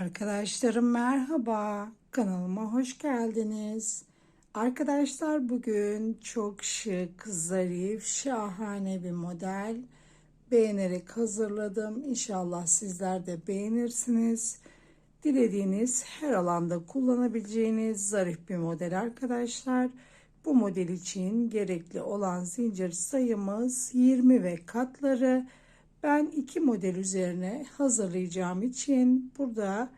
Arkadaşlarım merhaba. Kanalıma hoş geldiniz. Arkadaşlar bugün çok şık, zarif, şahane bir model beğenerek hazırladım. İnşallah sizler de beğenirsiniz. Dilediğiniz her alanda kullanabileceğiniz zarif bir model arkadaşlar. Bu model için gerekli olan zincir sayımız 20 ve katları ben iki model üzerine hazırlayacağım için burada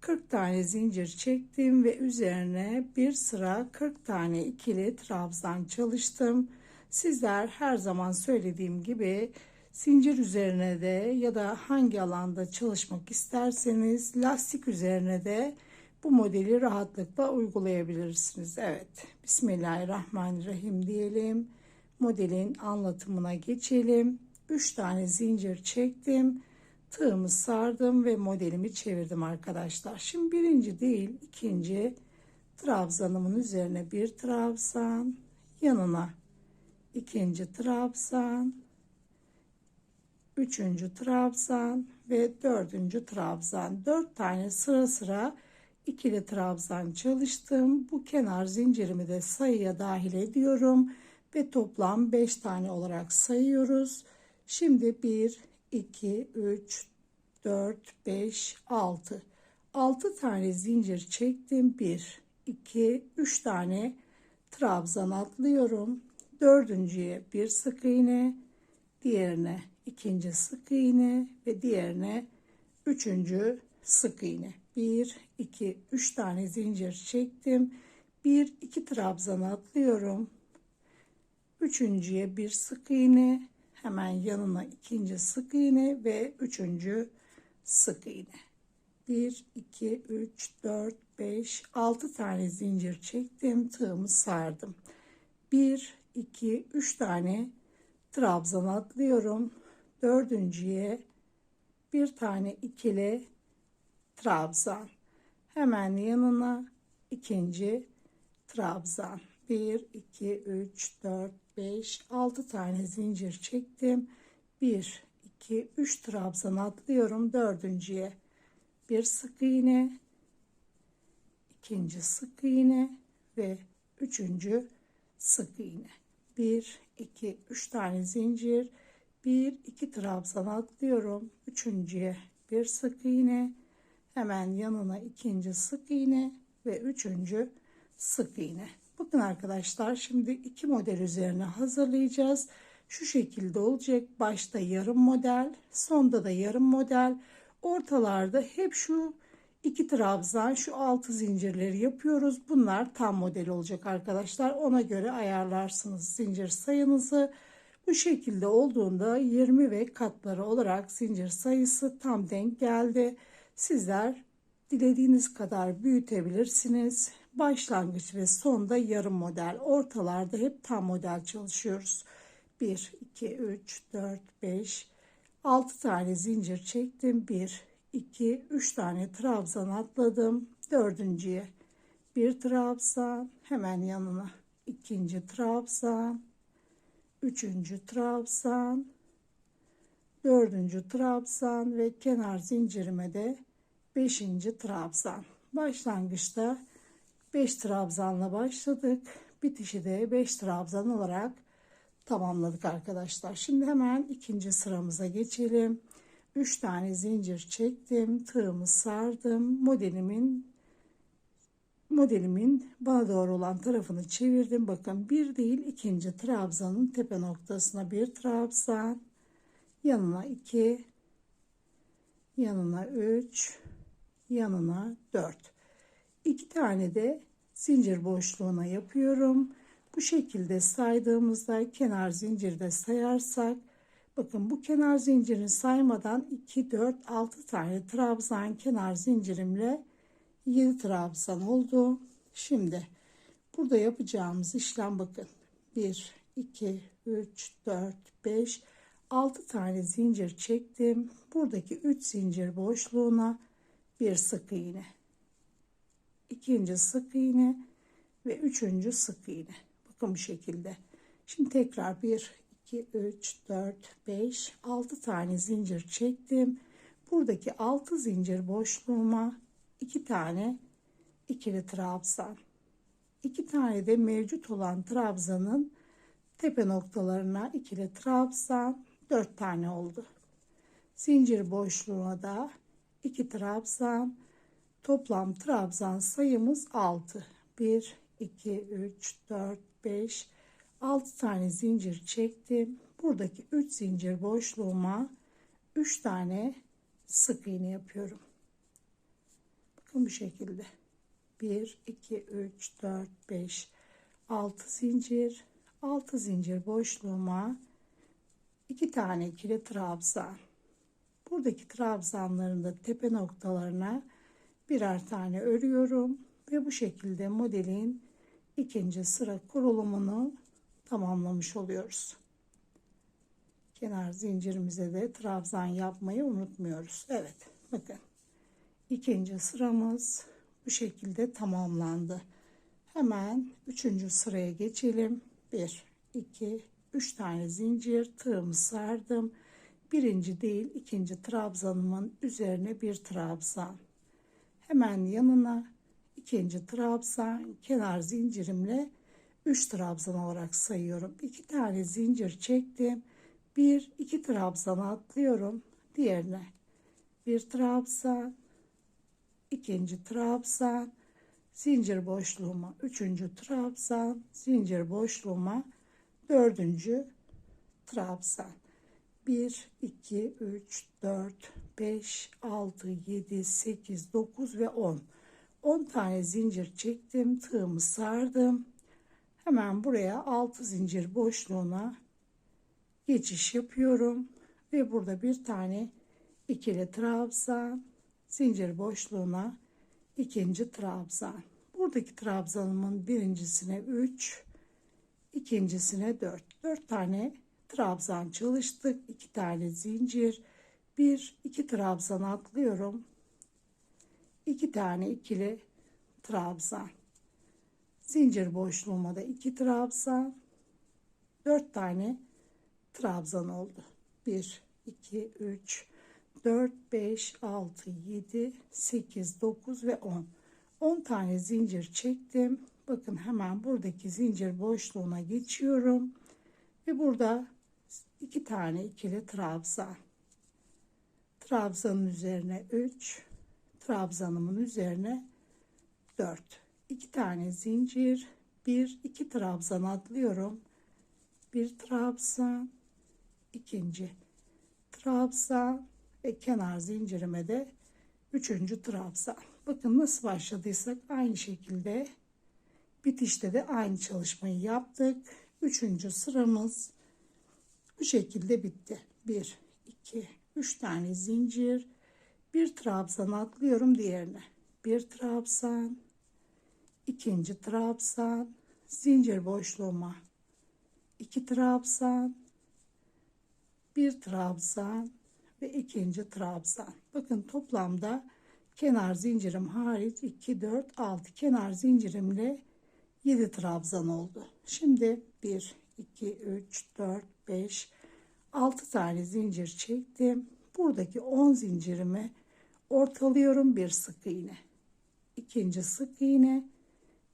40 tane zincir çektim ve üzerine bir sıra 40 tane ikili trabzan çalıştım. Sizler her zaman söylediğim gibi zincir üzerine de ya da hangi alanda çalışmak isterseniz lastik üzerine de bu modeli rahatlıkla uygulayabilirsiniz. Evet, Bismillahirrahmanirrahim diyelim. Modelin anlatımına geçelim. 3 tane zincir çektim. Tığımı sardım ve modelimi çevirdim arkadaşlar. Şimdi birinci değil ikinci trabzanımın üzerine bir trabzan yanına ikinci trabzan üçüncü trabzan ve dördüncü trabzan dört tane sıra sıra ikili trabzan çalıştım bu kenar zincirimi de sayıya dahil ediyorum ve toplam 5 tane olarak sayıyoruz Şimdi 1, 2, 3, 4, 5, 6. 6 tane zincir çektim. 1, 2, 3 tane trabzan atlıyorum. Dördüncüye bir sık iğne, diğerine ikinci sık iğne ve diğerine üçüncü sık iğne. 1, 2, 3 tane zincir çektim. 1, 2 trabzan atlıyorum. Üçüncüye bir sık iğne, hemen yanına ikinci sık iğne ve üçüncü sık iğne. 1 2 3 4 5 6 tane zincir çektim tığımı sardım. 1 2 3 tane trabzan atlıyorum. Dördüncüye bir tane ikili trabzan. Hemen yanına ikinci trabzan. 1 2 3 4 5 6 tane zincir çektim. 1 2 3 trabzan atlıyorum dördüncüye. Bir sık iğne ikinci sık iğne ve üçüncü sık iğne. 1 2 3 tane zincir 1 2 trabzan atlıyorum üçüncüye. Bir sık iğne hemen yanına ikinci sık iğne ve üçüncü sık iğne Bakın arkadaşlar şimdi iki model üzerine hazırlayacağız. Şu şekilde olacak. Başta yarım model, sonda da yarım model. Ortalarda hep şu iki trabzan, şu altı zincirleri yapıyoruz. Bunlar tam model olacak arkadaşlar. Ona göre ayarlarsınız zincir sayınızı. Bu şekilde olduğunda 20 ve katları olarak zincir sayısı tam denk geldi. Sizler dilediğiniz kadar büyütebilirsiniz başlangıç ve sonda yarım model. Ortalarda hep tam model çalışıyoruz. 1 2 3 4 5 6 tane zincir çektim. 1 2 3 tane trabzan atladım. Dördüncüye bir trabzan hemen yanına ikinci trabzan üçüncü trabzan dördüncü trabzan ve kenar zincirime de beşinci trabzan. Başlangıçta 5 trabzanla başladık. Bitişi de 5 trabzan olarak tamamladık arkadaşlar. Şimdi hemen ikinci sıramıza geçelim. 3 tane zincir çektim. Tığımı sardım. Modelimin modelimin bana doğru olan tarafını çevirdim. Bakın bir değil ikinci trabzanın tepe noktasına bir trabzan. Yanına 2 yanına 3 yanına 4 iki tane de zincir boşluğuna yapıyorum. Bu şekilde saydığımızda kenar zincirde sayarsak bakın bu kenar zincirini saymadan 2 4 6 tane trabzan kenar zincirimle 7 trabzan oldu. Şimdi burada yapacağımız işlem bakın 1 2 3 4 5 6 tane zincir çektim. Buradaki 3 zincir boşluğuna bir sık iğne ikinci sık iğne ve üçüncü sık iğne. Bakın bu şekilde. Şimdi tekrar 1, 2, 3, 4, 5, 6 tane zincir çektim. Buradaki 6 zincir boşluğuma 2 tane ikili trabzan. 2 tane de mevcut olan trabzanın tepe noktalarına ikili trabzan 4 tane oldu. Zincir boşluğuna da 2 trabzan toplam trabzan sayımız 6. 1 2 3 4 5 6 tane zincir çektim. Buradaki 3 zincir boşluğuma 3 tane sık iğne yapıyorum. Bakın bu şekilde. 1 2 3 4 5 6 zincir 6 zincir boşluğuma 2 tane ikili trabzan. Buradaki trabzanların da tepe noktalarına birer tane örüyorum ve bu şekilde modelin ikinci sıra kurulumunu tamamlamış oluyoruz. Kenar zincirimize de trabzan yapmayı unutmuyoruz. Evet bakın ikinci sıramız bu şekilde tamamlandı. Hemen üçüncü sıraya geçelim. 1, 2, 3 tane zincir tığımı sardım. Birinci değil ikinci trabzanımın üzerine bir trabzan. Hemen yanına ikinci trabzan kenar zincirimle 3 trabzan olarak sayıyorum. 2 tane zincir çektim. 1 2 trabzan atlıyorum. Diğerine bir trabzan, ikinci trabzan, zincir boşluğuma üçüncü trabzan, zincir boşluğuma dördüncü trabzan. 1 2 3 4 5 6 7 8 9 ve 10 10 tane zincir çektim tığımı sardım. Hemen buraya 6 zincir boşluğuna geçiş yapıyorum ve burada bir tane ikili trabzan zincir boşluğuna ikinci trabzan. Buradaki trabzanımın birincisine 3 ikincisine 4 4 tane trabzan çalıştık 2 tane zincir 1 2 trabzan atlıyorum. 2 tane ikili trabzan. Zincir boşluğuma da 2 trabzan. 4 tane trabzan oldu. 1 2 3 4 5 6 7 8 9 ve 10 10 tane zincir çektim. Bakın hemen buradaki zincir boşluğuna geçiyorum. Ve burada iki tane ikili trabzan trabzanın üzerine 3 trabzanımın üzerine 4 2 tane zincir 1 2 trabzan atlıyorum bir trabzan ikinci trabzan ve kenar zincirime de üçüncü trabzan. Bakın nasıl başladıysak aynı şekilde bitişte de aynı çalışmayı yaptık. Üçüncü sıramız bu şekilde bitti. 1 2 3 tane zincir bir trabzan atlıyorum diğerine. Bir trabzan ikinci trabzan zincir boşluğuma. İki trabzan bir trabzan ve ikinci trabzan. Bakın toplamda kenar zincirim hariç 2 4 6 kenar zincirimle 7 trabzan oldu. Şimdi 1 2 3 4 5 6 tane zincir çektim. Buradaki 10 zincirimi ortalıyorum bir sık iğne. İkinci sık iğne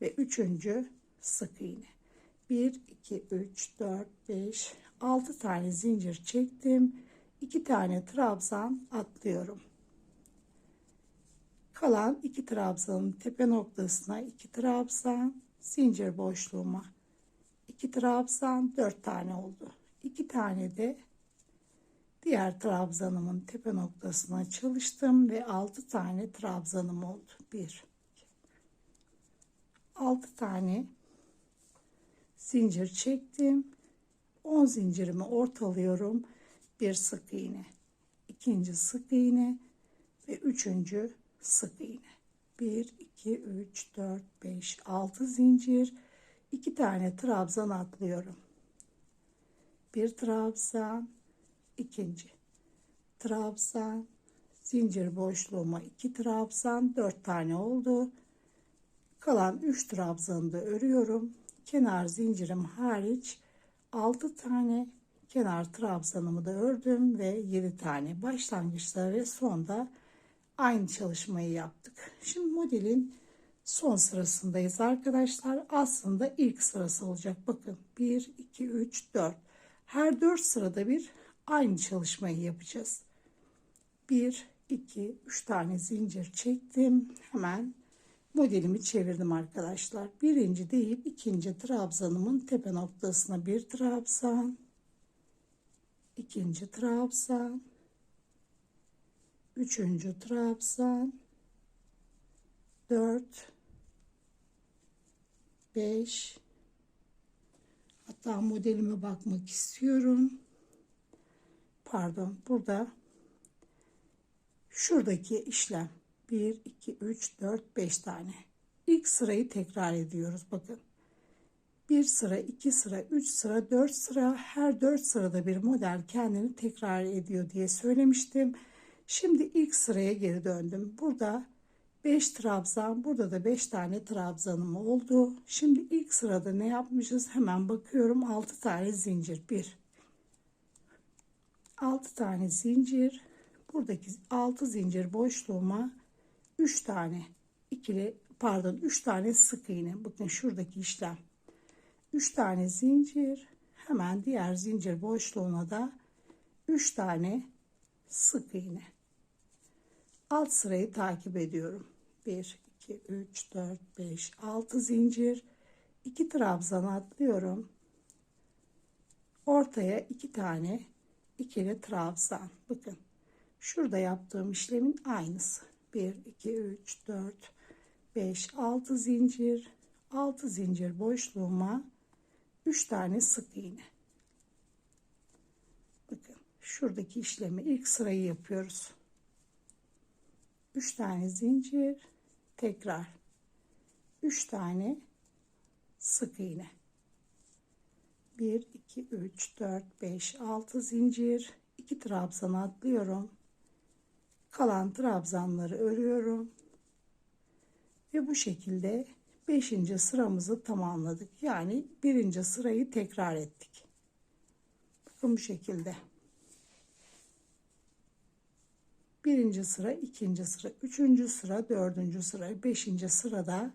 ve üçüncü sık iğne. 1 2 3 4 5 6 tane zincir çektim. 2 tane trabzan atlıyorum. Kalan 2 trabzanın tepe noktasına 2 trabzan zincir boşluğuma 2 trabzan 4 tane oldu 2 tane de diğer trabzanımın tepe noktasına çalıştım ve 6 tane trabzanım oldu. 1 6 tane zincir çektim. 10 zincirimi ortalıyorum. Bir sık iğne ikinci sık iğne ve üçüncü sık iğne. 1 2 3 4 5 6 zincir. 2 tane trabzan atlıyorum bir trabzan ikinci trabzan zincir boşluğuma 2 trabzan 4 tane oldu kalan 3 trabzanı da örüyorum kenar zincirim hariç 6 tane kenar trabzanımı da ördüm ve 7 tane başlangıçta ve sonda aynı çalışmayı yaptık. Şimdi modelin son sırasındayız arkadaşlar. Aslında ilk sırası olacak. Bakın 1, 2, 3, 4. Her 4 sırada bir aynı çalışmayı yapacağız. 1, 2, 3 tane zincir çektim. Hemen modelimi çevirdim arkadaşlar. Birinci değil ikinci trabzanımın tepe noktasına bir trabzan. ikinci trabzan. Üçüncü trabzan. Dört. Beş. Hatta modelime bakmak istiyorum. Pardon burada şuradaki işlem 1, 2, 3, 4, 5 tane. İlk sırayı tekrar ediyoruz. Bakın. Bir sıra, iki sıra, üç sıra, dört sıra. Her dört sırada bir model kendini tekrar ediyor diye söylemiştim. Şimdi ilk sıraya geri döndüm. Burada 5 trabzan, burada da 5 tane trabzanım oldu. Şimdi ilk sırada ne yapmışız? Hemen bakıyorum. 6 tane zincir. 1 6 tane zincir. Buradaki 6 zincir boşluğuma 3 tane ikili pardon 3 tane sık iğne. Bakın şuradaki işlem. 3 tane zincir. Hemen diğer zincir boşluğuna da 3 tane sık iğne. Alt sırayı takip ediyorum. 1 2 3 4 5 6 zincir. 2 trabzan atlıyorum. Ortaya 2 tane ikili trabzan. Bakın. Şurada yaptığım işlemin aynısı. 1, 2, 3, 4, 5, 6 zincir. 6 zincir boşluğuma 3 tane sık iğne. Bakın şuradaki işlemi ilk sırayı yapıyoruz. 3 tane zincir tekrar. 3 tane sık iğne. 1 2 3 4 5 6 zincir. 2 trabzan atlıyorum. Kalan trabzanları örüyorum. Ve bu şekilde 5. sıramızı tamamladık. Yani birinci sırayı tekrar ettik. Bakın bu şekilde birinci sıra ikinci sıra üçüncü sıra dördüncü sıra beşinci sırada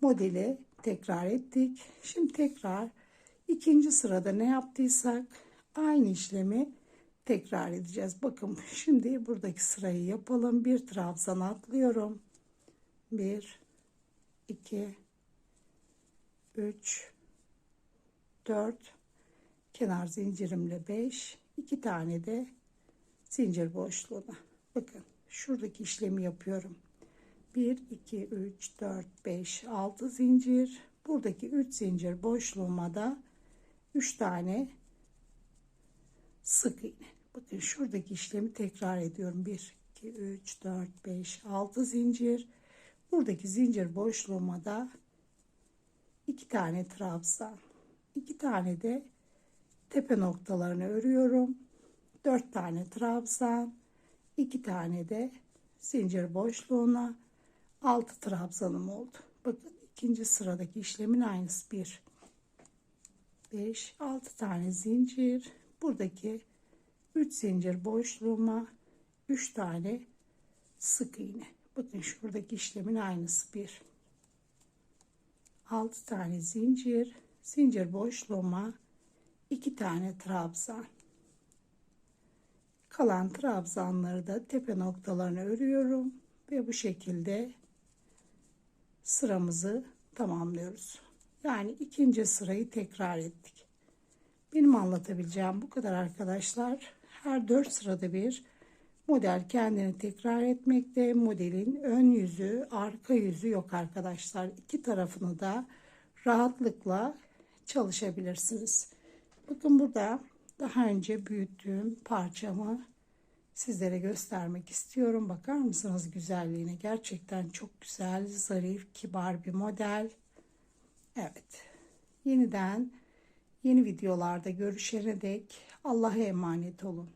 modeli tekrar ettik şimdi tekrar ikinci sırada ne yaptıysak aynı işlemi tekrar edeceğiz. Bakın şimdi buradaki sırayı yapalım. Bir trabzan atlıyorum. 1 2 3 4 kenar zincirimle 5 2 tane de zincir boşluğuna. Bakın şuradaki işlemi yapıyorum. 1 2 3 4 5 6 zincir. Buradaki 3 zincir boşluğuma da 3 tane sık iğne. Bakın şuradaki işlemi tekrar ediyorum. 1, 2, 3, 4, 5, 6 zincir. Buradaki zincir boşluğuma da 2 tane trabzan. 2 tane de tepe noktalarını örüyorum. 4 tane trabzan. 2 tane de zincir boşluğuna 6 trabzanım oldu. Bakın ikinci sıradaki işlemin aynısı. 1 5 6 tane zincir buradaki 3 zincir boşluğuma 3 tane sık iğne. Bakın şuradaki işlemin aynısı 1 6 tane zincir zincir boşluğuma 2 tane trabzan kalan trabzanları da tepe noktalarını örüyorum ve bu şekilde sıramızı tamamlıyoruz. Yani ikinci sırayı tekrar ettik. Benim anlatabileceğim bu kadar arkadaşlar. Her dört sırada bir model kendini tekrar etmekte. Modelin ön yüzü, arka yüzü yok arkadaşlar. İki tarafını da rahatlıkla çalışabilirsiniz. Bakın burada daha önce büyüttüğüm parçamı sizlere göstermek istiyorum. Bakar mısınız güzelliğine? Gerçekten çok güzel, zarif, kibar bir model. Evet. Yeniden Yeni videolarda görüşene dek Allah'a emanet olun.